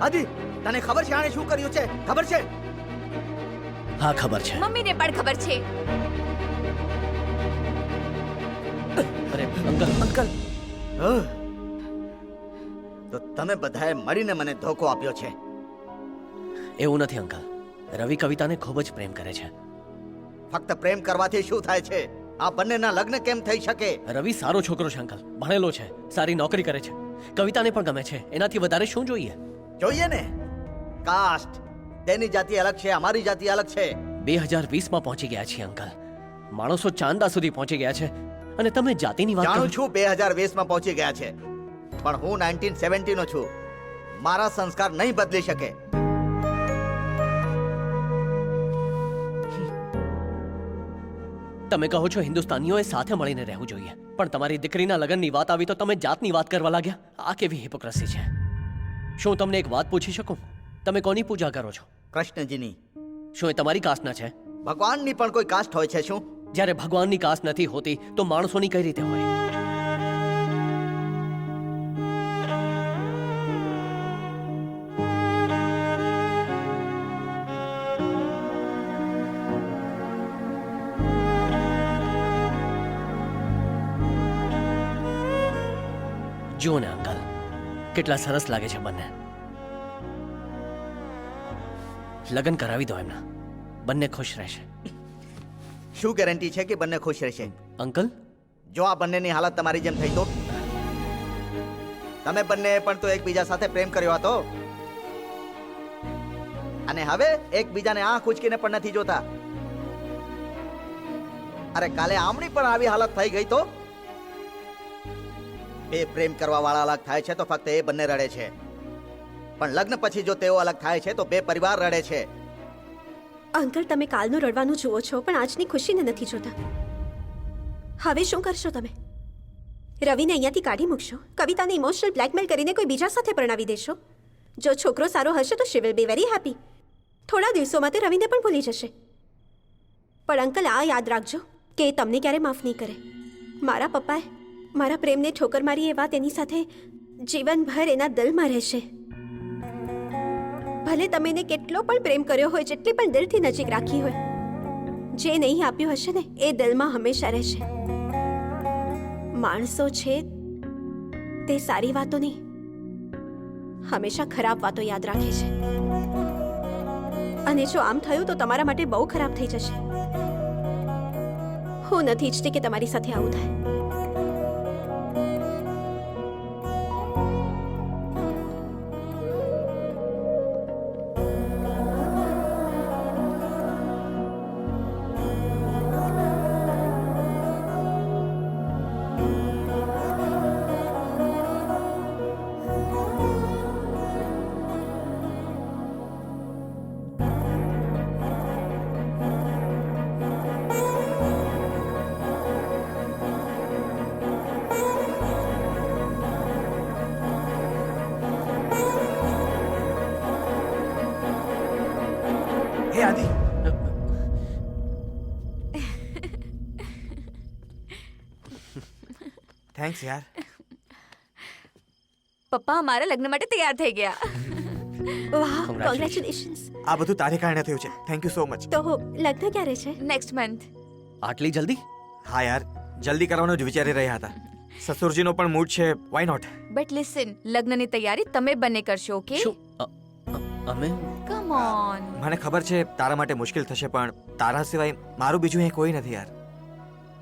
આદિ તને ખબર છે આને શું કર્યું છે? ખબર છે? હા ખબર છે. મમ્મીને પણ ખબર છે. અરે અંકલ. અંકલ. તો તમે બધાએ મળીને મને ધોકો આપ્યો છે. એવું નથી અંકલ. રવિ કવિતાને ખૂબ જ પ્રેમ કરે છે. ફક્ત પ્રેમ કરવાથી શું થાય છે? આ બંનેના લગ્ન કેમ થઈ શકે? રવિ સારો છોકરો છે અંકલ. ભણેલો છે સારી નોકરી કરે છે. કવિતાને પણ ગમે છે. એનાથી વધારે શું જોઈએ? જોઈએ ને? કાસ્ટ તેની જાતિ અલગ છે અમારી જાતિ અલગ છે. બે હજાર વીસમાં પહોંચી ગયા છીએ અંકલ. માણસો ચાંદા સુધી પહોંચી ગયા છે. અને તમે જાતિની વાત જાણું છું બે હજાર વીસમાં પહોંચી ગયા છે. પણ હું નાઇન્ટીન સેવન્ટી નો છું. મારા સંસ્કાર નહીં બદલી શકે. તમે કહો છો હિન્દુસ્તાનીઓએ સાથે મળીને રહેવું જોઈએ. પણ તમારી દીકરીના લગ્નની વાત આવી તો તમે જાતની વાત કરવા લાગ્યા? આ કેવી હિપોક્રસી છે? શું તમને એક વાત પૂછી શકું? તમે કોની પૂજા કરો છો? કૃષ્ણજીની. શું એ તમારી કાસ્ટના છે? ભગવાનની પણ કોઈ કાસ્ટ હોય છે શું? જ્યારે ભગવાનની કાસ્ટ નથી હોતી તો માણસોની કઈ રીતે હોય? જુઓ ને અંકલ. કેટલા સરસ લાગે છે બંને. લગ્ન કરાવી દો એમના. બંને ખુશ રહેશે. શું ગેરંટી છે કે બંને ખુશ રહેશે? અંકલ? જો આ બંનેની હાલત તમારી જેમ થઈ તો? તમે બંને પણ તો એકબીજા સાથે પ્રેમ કર્યો હતો? અને હવે એકબીજાને આંખ ઉચકીને પણ નથી જોતા? અરે કાલે આમની પણ આવી હાલત થઈ ગઈ તો? બે પ્રેમ કરવા વાળા અલગ થાય છે તો ફક્ત એ બંને રડે છે. પણ લગ્ન પછી જો તેઓ અલગ થાય છે તો બે પરિવાર રડે છે. અંકલ, તમે કાલનું રડવાનું જુઓ છો, પણ આજની ખુશીને નથી જોતા. હવે શું કરશો તમે? રવિને અહીંયાથી કાઢી મૂકશો. કવિતાને ઇમોશનલ બ્લેકમેલ કરીને કોઈ બીજા સાથે પરણાવી દેશો. જો છોકરો સારો હશે તો she will be very happy થોડા દિવસોમાં તે રવિને પણ ભૂલી જશે. પણ અંકલ, આ યાદ રાખજો કે એ તમને ક્યારે માફ નહીં કરે. મારા પપ્પાએ મારા પ્રેમને ઠોકર મારી એ વાત એની સાથે જીવનભર એના દિલમાં રહેશે. ભલે તમે એને કેટલો પણ પ્રેમ કર્યો હોય, જેટલી પણ દિલથી નજીક રાખી હોય, જે નહીં આપ્યું હશે ને, એ દિલમાં હંમેશા રહેશે. માણસો છે, તે સારી વાતો નહીં, હંમેશા ખરાબ વાતો યાદ રાખે છે. અને જો આમ થયું તો તમારા માટે બહુ ખરાબ થઈ જશે. હું નથી ઈચ્છતી કે તમારી સાથે આવું થાય. થેન્ક્સ યાર પપ્પા અમારા લગ્ન માટે તૈયાર થઈ ગયા. વાહ કોંગ્રેચ્યુલેશન્સ આ બધું તારે કારણે થયું છે. થેન્ક યુ સો મચ તો લગ્ન ક્યારે છે? નેક્સ્ટ મંથ આટલી જલ્દી? હા યાર. જલ્દી કરવાનું જ વિચારી રહ્યા હતા. સસુરજીનો પણ મૂડ છે વાય નોટ બટ લિસન લગ્નની તૈયારી તમે બંને કરશો ઓકે અમે? કમ ઓન મને ખબર છે તારા માટે મુશ્કેલ થશે પણ તારા સિવાય મારું બીજું એ કોઈ નથી યાર.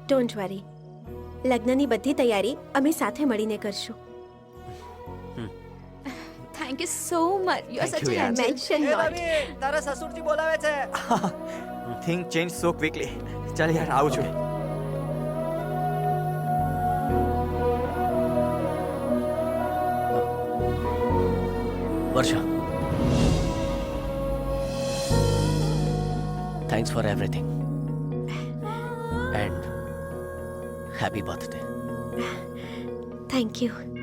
ડોન્ટ વરી લગ્નની બધી તૈયારી અમે સાથે મળીને કરશું. Thank you so much you are such an mention not તારા સસુરજી બોલાવે છે. થિંક ચેન્જ સો ક્વિકલી ચાલ યાર આવું છું. Varsha. Thanks for everything and happy birthday thank you